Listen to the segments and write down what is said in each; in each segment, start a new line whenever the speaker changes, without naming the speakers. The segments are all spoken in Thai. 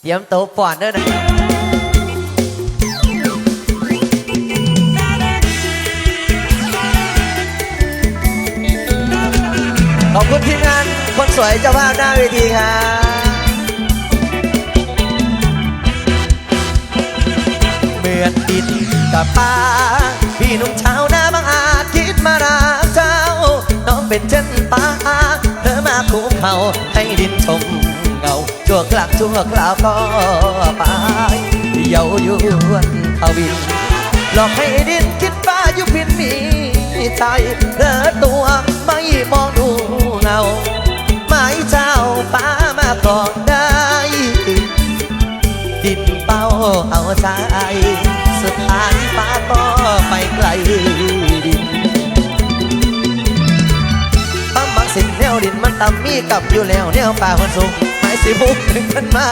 เตรียมโต๊ะป่อนเด้อนะขอบคุณทีมงานคนสวยเจ้าภาพหน้าเวทีครับเหมือนดินกับป่าพี่นุ่มชาวนาบางอาจคิดมารักเจ้า น้องเป็นเช่นป่าเธอมาคุมเขาให้ดินชม ชั่วกลักชั่วคราวก็ไปเยาวยวนทวินหลอกให้ดินคิดป้ายุพินมีใจเธอตัวไม่มองดูเงาไม่เจ้าป้ามาก่อนได้ ดินเป้าเอาใจสุดท้ายป้าก็ไปไกลดินปั๊มบางสิ่งแนวดินมันต่ำมีกับอยู่แล้วแนวป่าคนสูง ไม่สิบุกถึงมันมา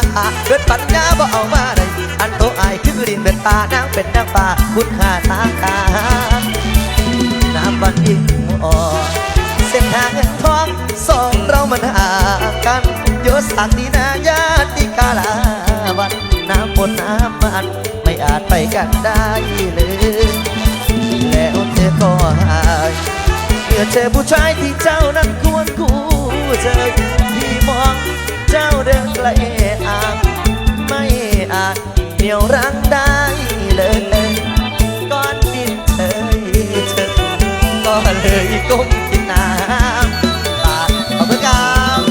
เกิดปัญญาบ่เอามาได้อันโตอายคือดินเป็นป่านางเป็นนางป่าคุณค่าทางตาน้ำบันยิ่งอ่อนเส้นทางเงินทองสองเรามันห่างกันโยสักดีนาญาติกาลาวันน้ำบนน้ำมัน ไม่อาจไปกันได้เลยแล้วเธอก็หายเมื่อเจอผู้ชายที่เจ้านั้นควรคู่เจอที่มอง เจ้าเดินไกลอ่าไม่อาจเหนี่ยวรั้งได้เลยก้อนดินเธอเธอก็เลยก้มกินน้ำตากขอบคุณครับ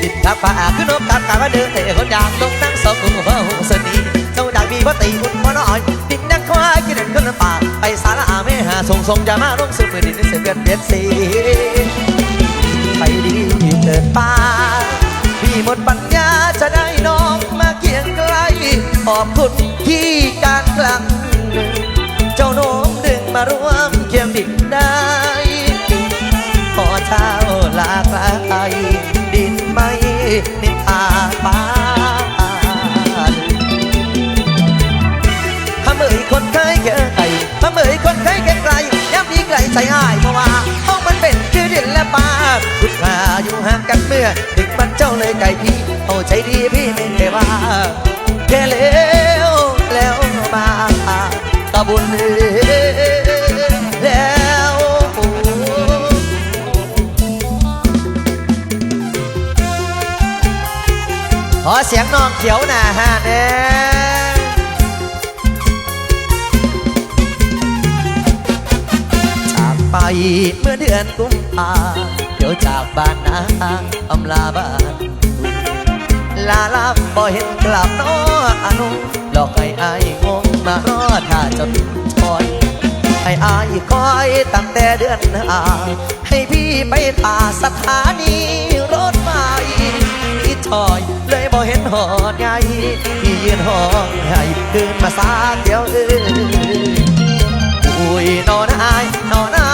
ดินทับป่าขึ้นนกทับตามาเดินเตะคนอยากลงนั่งสองกุมหัวหูสนีเจ้าอยากมีพระตีอุ่นพอน้อยดินนักควายกินเดินขึ้นป่าไปสารอาไม่หาส่งส่งจะมาลงสู่มือดินเสียเบียดเบียดสีิดป่า พี่หมดปัญญาจะได้น้องมาเคียงไกลขอบคุณที่การกลัง เจ้าโน้มดึงมาร่วมเคียงดินได้ขอเช้าลากลดินไม่นิทาป้าพเมยคนเคยเกอไก่พเมยคนเคยเกอไกลย้ำดีไกลใจหายเพราะว่าห้องมันเป็นคือดินและป่าคุณ ห่างกันเมื่อถึงมันเจ้าเลยไก่พี่เอาใจดีพี่ไม่ได้ว่าแค่เลี้ยวแล้วมาตะบุญแล้วขอเสียงน้องเขียวหน่าฮะเน่จากไปเมื่อเดือนกุมภา ดี๋ยวจากบ้านนาอำลาบ้านลาลาบ่เห็นกลับน้ออนุหลอกให้อายงงมารอถ้าจนชอยให้อายคอยตั้งแต่เดือนหาให้พี่ไปตาสถานีรถไฟพี่ชอย เลยบ่เห็นหอดไงพี่ยืนห้องให้คืนมาสาเดียวเอออุ้ยนอนอายนอนอาย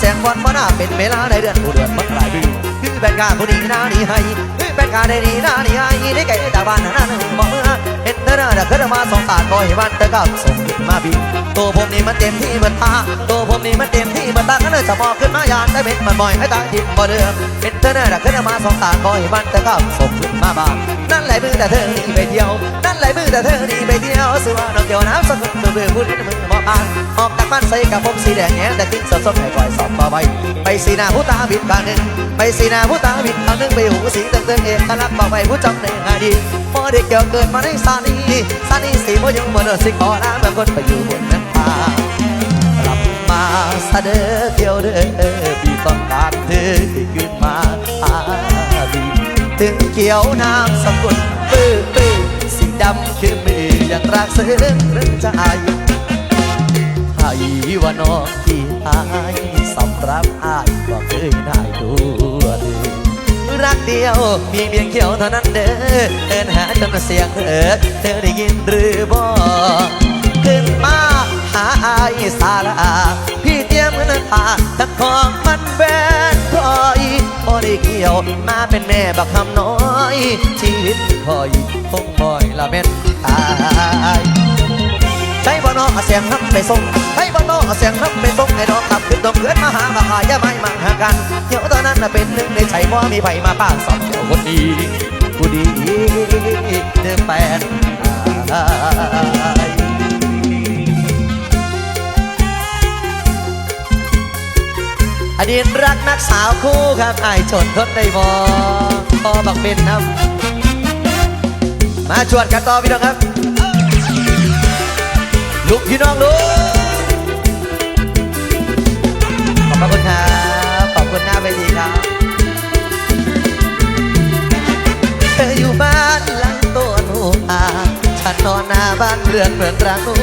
แสงวันมาหน้าเป็นเวลาได้เดือนผู้เดือนมักหลายปีคือเป็นกาผู้ดีหน้านี้ให้คือเป็นกาได้ดีหน้านี้ให้ได้แก่จาบ้านนั้นบอกเมื่อเห็นเธอเดินขึ้นมาสองตาคอยวันเธอกับส่งขึ้นมาบีตัวผมนี่มันเต็มที่มันตาตัวผมนี่มันเต็มที่มันตาก็เลยจะมองขึ้นมายานได้เป็นมันบ่อยให้ตาดินบ่เดิมเห็นเธอเดินขึ้นมาสองตาคอยวันเธอกับส่งขึ้นมาบ้านนั่นแหละมือแต่เธอนี่ไปเที่ยวนั่นแหละมือแต่เธอนี่ไปเที่ยวสือว่าน้องเกี่ยวน้ำสักคนตัวเบื่อพูดให้มือมอง อ่านออกจากบ้านใส่กับผมสีแดงแง่แต่ทิ้งสดสดให้ปล่อยสอบต่อไปไปสีหน้าผู้ตาบิดบางหนึ่งไปสีหน้าผู้ตาบิดบางหนึ่งไปหูสีติมเติมเอกลักษณ์บอกไปผู้จำในอดีตพอเด็กเกี่ยวเกิดมาในซานีซานีสีโมยังเหมือนสิขอน้ำบางคนไปอยู่บนนั้นป่ากลับมาซะเด้อเกี่ยวเด้อพี่ต้องการเธอขึ้นมาอาบีถึงเกี่ยวน้ำสกุลปื้อปื้อสีดำคือมือยังรักเสื่อมเรื่องใจ ว่าน้องที่อายสำหรับอายก็เคยได้ตัวเธอรักเดียวมีเพียงเขียวเท่านั้นเด้อเดินหาจนเสียงเออเธอได้ยินหรือบ่ขึ้นมาหาอายสาลาพี่เตรียมเงินตาทั้งของมันแบนพลอยพอได้เกี่ยวมาเป็นแม่บักคำน้อย ชีวิตคอยคงบ่อยละแม่นตาย ใช่บ่นอเสียงน้ำไปส่งใช่บ่นอเสียงน้ำไปส่งไอ้ดอกกลับขึ้นดอกเพื่อนมาหาบ่าอย่าไม่มาหากันเดี๋ยวตอนนั้นเป็นหนึ่งในใจว่ามีไผมาป้าสอบเดี๋ยวคนดีกูดีเดือแปดอดีตรักนักสาวคู่ครับไอ้ชนทดได้บอพอบักเป็นน้ำมาชวนกันต่อพี่น้องครับุกพี่น้องลุกขอบคุณครับ ขอบคุณหน้าเวทีครับ เธออยู่บ้านหลังต้นหัวฉันนอนหน้าบ้านเรือนเหมือนรังหนู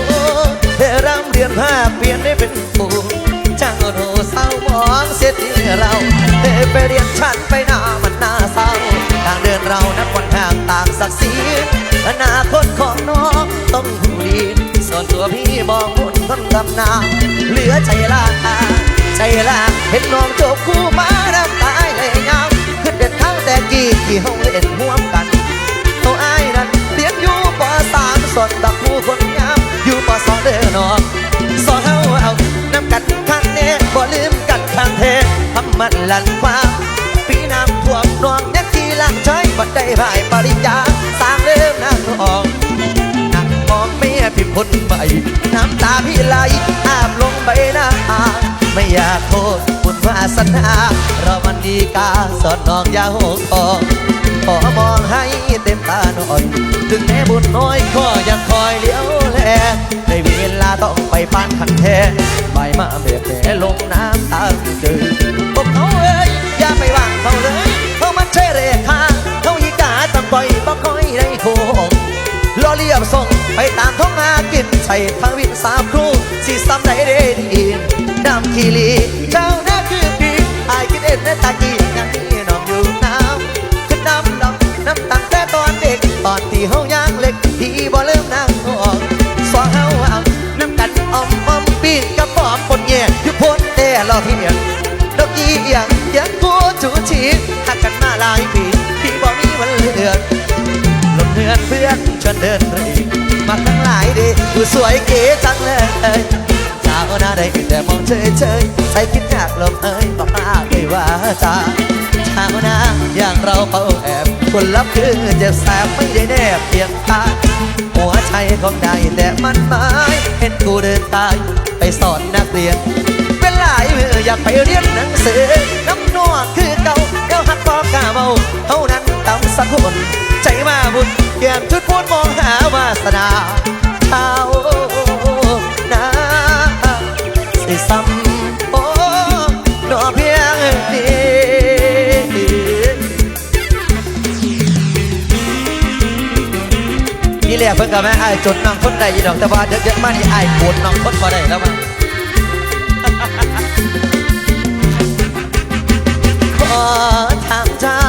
เธอร่ำเรียนผ้าเปลี่ยนได้เป็นปูช่างโหเศร้ามองเสียทีเราเธอไปเรียนฉันไปหน้ามันหน่าเศร้า เดินเรานับวันห่างต่างศักดิ์ศรีอนาคตของน้องต้องผู้ดี ส่วนตัวพี่มองบุญคนกำนาเหลือใจลาใจลาเห็นน้องจบคู่มาน้ำตายเลยงามขึ้นเด็ดทั้งแต่กี้ที่ห้องเล่นห่วมกัน โทษบุญวาสนาเรามันดีกาสอนน้องยาหกคอขอมองให้เต็มตาหน่อย ถึงแม้บุญน้อยก็ยังคอยเลี้ยวแลในเวลาต้องไปปานขันแท้ใบมาเบียดแผลลงน้ำตาเจอพวกเขาเอ้ยอย่าไปว่างเขาเลยเขามันใช่เรขาเขาอีกาจำปล่อยบ่ค่อยได้โคงล้อเลียบส่ง ตามท้องหากินใส่ทางวินสามครูสิซ้ำได้เดดีดำทีลีเจ้าหน้าคือพี่อายคิดเอ็นในตากี้ยังมีน้องอยู่น้ำขึ้นน้ำดำน้ำตั้งแต่ตอนเด็ก ตอนที่เฮายังเล็กพี่บ่เริ่มนั่งออกสองเฮาเอาน้ำกันอมอมปีนกับปอมปนแย่อยู่พ้นแต่รอที่เพียงดอกอีเอียงยังกูจูชีหักกันมาหลายปีพี่บ่มีวันเลือนลมเพื่อนเพื่อนชวนเดินรีมาทั้งหลาย ดูสวยเก๋จังเลยสาวหน้าได้แต่มองเฉยเฉยๆใส่คิดอยากลมเอ้ยบอกลาไม่ว่าจ้าชาวนาอย่างเราเป่าแอบคนรับคือเจ็บแสบไม่ได้แนบเพียงตาหัวใจของได้แต่มันหมายเห็นกูเดินตายไปสอนนักเรียนเวลาเมื่ออยากไปเรียนหนังสือน้ำนวดคือเก่าเดี๋ยวหักบอกกาเมาเท่านั้นต้องสักคนใจมาบุญเกี่ยมชุดพูดมองหาวาสนา เท้านาสิซ้ำโอ้หนอเพียงนี้นี่แหละเพิ่งกับแม่ไอ้จนน้องคนใดอีดอกแต่ว่าเยอะๆมานี่ไอ้ปวดน้องคนพอได้แล้วมั้งขอถามเจ้า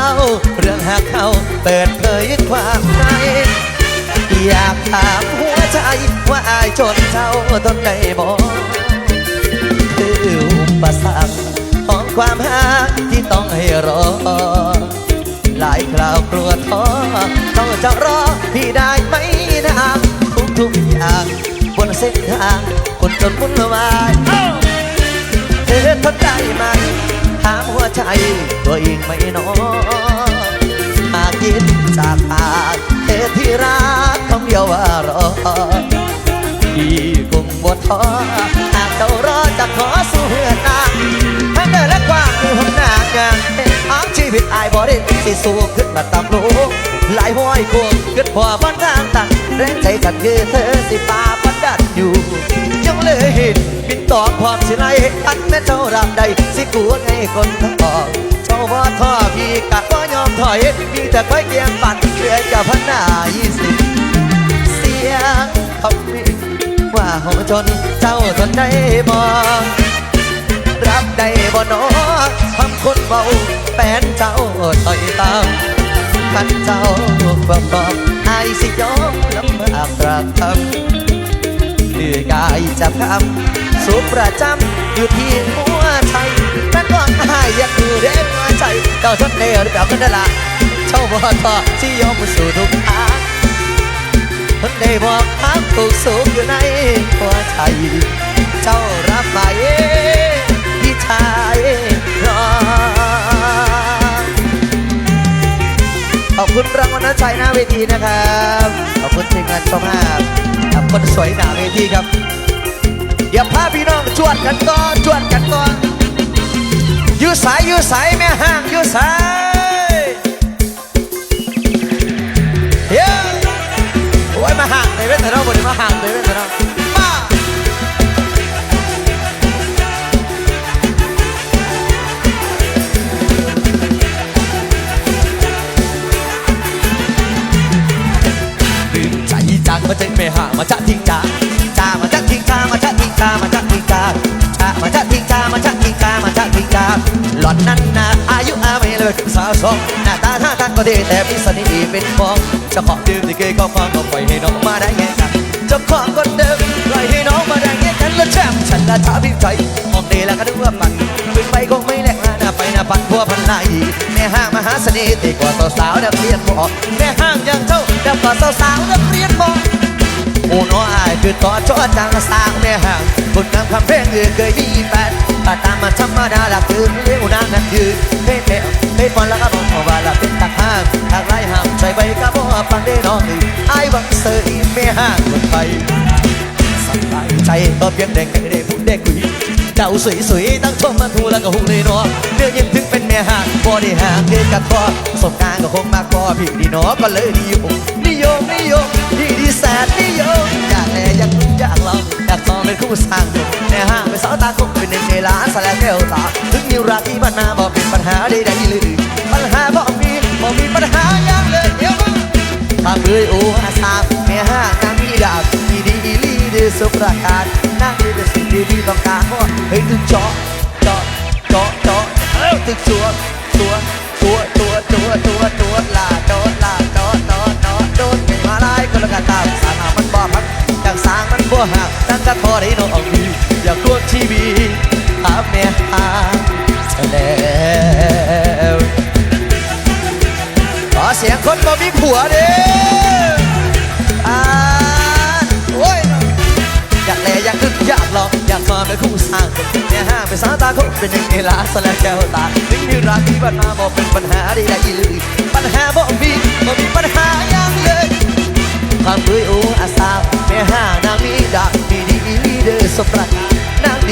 เรื่องหากเขาเปิดเผยความในอยากถาม ใจว่าอายจนเจ้าตนใดบอกคืออุปสรรคของความหักที่ต้องให้รอ หลายคราวกลัวท้อต้องจะรอพี่ได้ไหมนะทุกทุกอย่างบนเส้นทางคนจนวุ่นวายเธอทนได้ไหมถามหัวใจตัวเองไหม่น้อหากยินจากปากเธอที่รัก ดียวว่ารอพี่คงบดท้อหากเจ้ารอจะขอสู้เพื่อนนาทั้งเดินและกว้างคือห้องนางางเห็นทางชีวิตอายบ่ได้สิสู้ขึ้นมาตามลูกหลายห้อยควงขึ้นพอบ้านทางต่างแรงใจกันคือเธอสิป่าพันดันอยู่ยังเลยเห็นบินต่อความสิไลอันแม่เจ้ารับใดสิกลัวไงคนทั้งออกเจ้าว่าท่อพี่กะว่ายอมถอยมีแต่ค่อยเกียงปั่นเพื่อจะพันหน้ายี่สิบ ยงคำวิว่าหอจนเจ้าทนได้บ่รับได้บ่นอคำคนเบาแฟนเจ้าถอยตามขันเจ้าบ่บอกอายสิยอมลำบากตรากตำเหนื่อยกายจับคำสุขประจำอยู่ที่หัวใจแม่นว่าอายอยากอยู่เด้หัวใจเจ้าทนได้หรือเปล่ากันนั่ล่ะเจ้าบ่ทอที่ยอมสู่ทุกทาง ทนได้บอกความถูกสุขอยู่ในหัวใจ เจ้ารับไหมพี่ชายรอขอบคุณรางวัลน้ำใจหน้าเวทีนะครับ ขอบคุณทีมงานชมภาพขอบคนสวยหน้าเวทีครับ เดี๋ยวพาพี่น้องจวดกันก่อนจวดกันก่อนอยู่สายอยู่สายแม่ห้างอยู่สาย โอ้ยมาห่างในเว้นเถอะเนาะบ่ได้มาห่างในเว้นเถอะเนาะมาลืมใจจากมาใจไม่ห่างมาจะทิ้งจาจามาจะทิ้งจามาจะทิ้งจามาจะทิ้งจาจามาจะทิ้งจามาจะทิ้งจามาจะทิ้งจาหล่อนนั้นนะ อายุอาไม่เลยถึงสาวสองหน้าตาท่าทางก็ดีแต่มีเสน่ห์เป็นฟองเจ้าของดื่มที่เคยเข้าฟังก็ปล่อยให้น้องมาได้ไงกันเจ้าของคนเดิมปล่อยให้น้องมาได้ไงกันแล้วแชมป์ฉันละท้าพิมพ์ใจมองดีแล้วก็นึกว่าปันวิ่งไปคงไม่แลกหน้าไปหน้าปันพัวพันนายแม่ห้างมหาเสน่ห์ตีกว่าสาวนักเรียนมอแม่ห้างยังเท่าเด็กกว่าสาวนักเรียนมอโอ้น้ออายคือต่อจอจังสร้างแม่ห่างคนนำคำเพลงอื่นเคยมีแฟน ถ้าตามมาธรรมดาหลักคือเลี้ยวนางนั่นคือเพลงแมวเพลงบอลแล้วก็บอกว่าละเป็นตักห้างทางไรห้ามใจไปก็บอกฟังได้น้องอือไอ้บังเสยแม่ห่างคนไทยสบายใจก็เพียงเด็กเด็กผู้เด็กกุยเจ้าสวยๆตั้งชมมันทูแล้วก็หุ่นเลยเนาะเนื้อยังถึงเป็นแม่ห่างบ่ได้ห่างเกินกันพอสมการก็คงมากพอพี่ดีเนาะก็เลยนิยมนิยมนิยมดีดีแสนนิยมอยากแลอยากอยากลองอยากตองเป็นคู่สร้างสุขในห้างเป็นสาวตาคงเป็นหนึ่งใน ล้านสลายแก้วตา ถึงมีรักที่บ้านนาบอกเป็นปัญหาใดๆเลยปัญหาบอกมีบอกมีปัญหาอย่างเลยเดี๋ยวมึงทำเลยโอ้อาสาแม่ห้างนางมีดาบมีดีอีลีเดสุประการนางมีแต่สิ่งที่พี่ต้องการเพราะเฮ้ยตึกจาะเจาะเจาะเจาะเอ้าตึกชัวตัวตัวตัวตัวตัวตัวลาโดนลาโดนโดนโดนโดนไงมาไล่คนละกันตามสานามันบ่พักจากสางมันบ่หักตั้งกระทอได้น้องออกดีอยากรวมชีวิต หาแม่หาแล้วขอเสียงคนบ่มีผัวเด้อโอ้ยอยากแลอยากขึ้นอยากลองอยากมาเป็นคู่สร้างคนแม่ห้างเป็นสาวตาคงเป็นหนึ่งในล้านสลายแก้วตาถึงมีรักที่บ้านมาบอกเป็นปัญหาใดๆเลยปัญหาบ่มีบ่มีปัญหาอย่างเลยความเคยโอ้อาสาแม่ห้านางมีดักดีดีลีเดอร์สมประก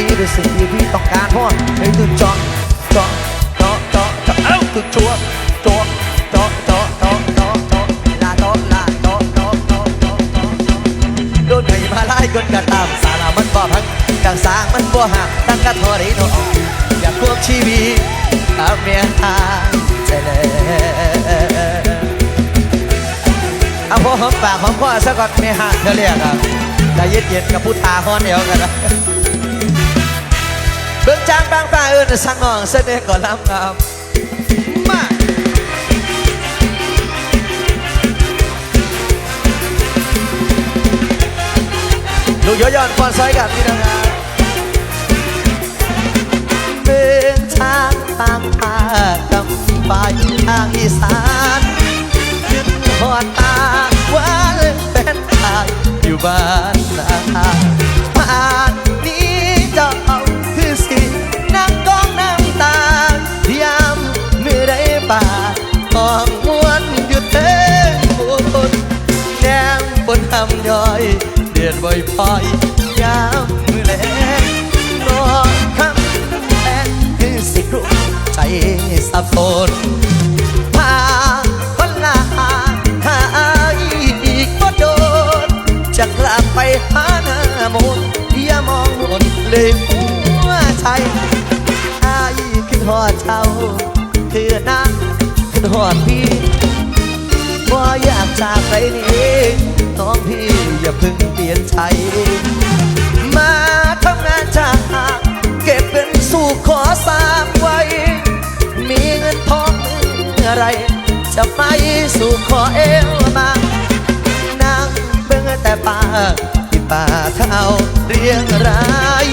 นางดีด้วยสิ่งที่พี่ต้องการเพราะให้ตุนจอจอจอจอจอเอ้าตุนชัวจอจอจอจอจอจอลาจอลาจอจอจอจอจอโดนไงมาไล่กนกันตามสารามันบ่พังจังสางมันบ่หักตั้งกระทอได้โนออยากควบชีวิตตามแม่ห้างใจเลยเอาพอหอมปากหอมคอซะก่อนไม่ห่างเธอเรียกอะใจเย็นเย็นกับพุทธาฮอนเดียวกันนะ เบื้องจางบางตาเอิญสังนองเสน่ห์ก่อนลำงามมาลูกย้อนๆฟอนซอยกับพี่น้องครับเบื้องทางตามตากำปายทางอีสานขึ้นหอดตาว่าเป็นทางอยู่บ้านนา อนบ่อยยามมือแลงนอคำแลงคือสิกรุใจสับสนพาคนลาหาอีกบ่โดนจะกลับไปหาหน้ามนต์อย่ามองมนเลยหัวใจอายขึ้นหอดเจ้าคือนาขึ้นหอดพี่ บ่อยากจากไปนี้น้องพี่อย่าเพึ่งเปลี่ยนใจ มาทำงานจากเก็บเงินสู่ขอสางไว้ มีเงินทองเมื่อไร จะไปสู่ขอเอวมา นั่งเบิ่งแต่ป่าที่ป่าเขาเรียงราย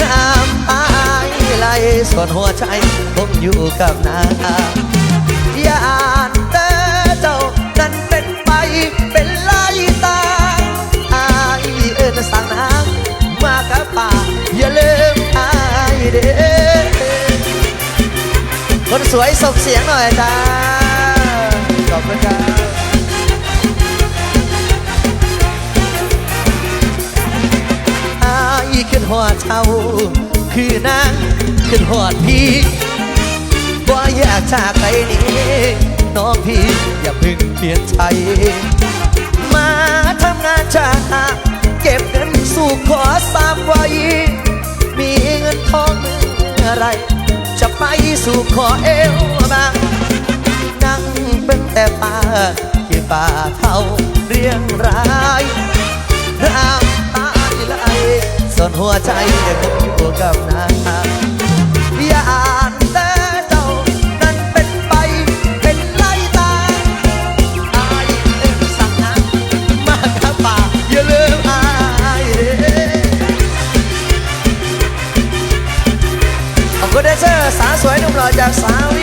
น้ำอายไหลส่วนหัวใจผมอยู่กับนางยานแต่เจ้า เป็นลายตาอายเอินสั่งนางมากับป่าอย่าลืมอายเด้อคนสวยส่งเสียงหน่อยจ้าขอบคุณครับอายขึ้นหัวเช้าคือนางขึ้นหอดพี่บ่อยากจากไปนี้น้องพี่ อย่าเพึ่งเปลี่ยนใจ มาทำงานจากเก็บเงินสู่ขอสามไว้มีเงินทองเมื่อไร จะไปสู่ขอเอวบางนั่งเป็นแต่ป่าที่ป่าเขาเรียงรายน้ำตาไหลส่วนหัวใจยังคงอยู่กับนางอย่า I brother sound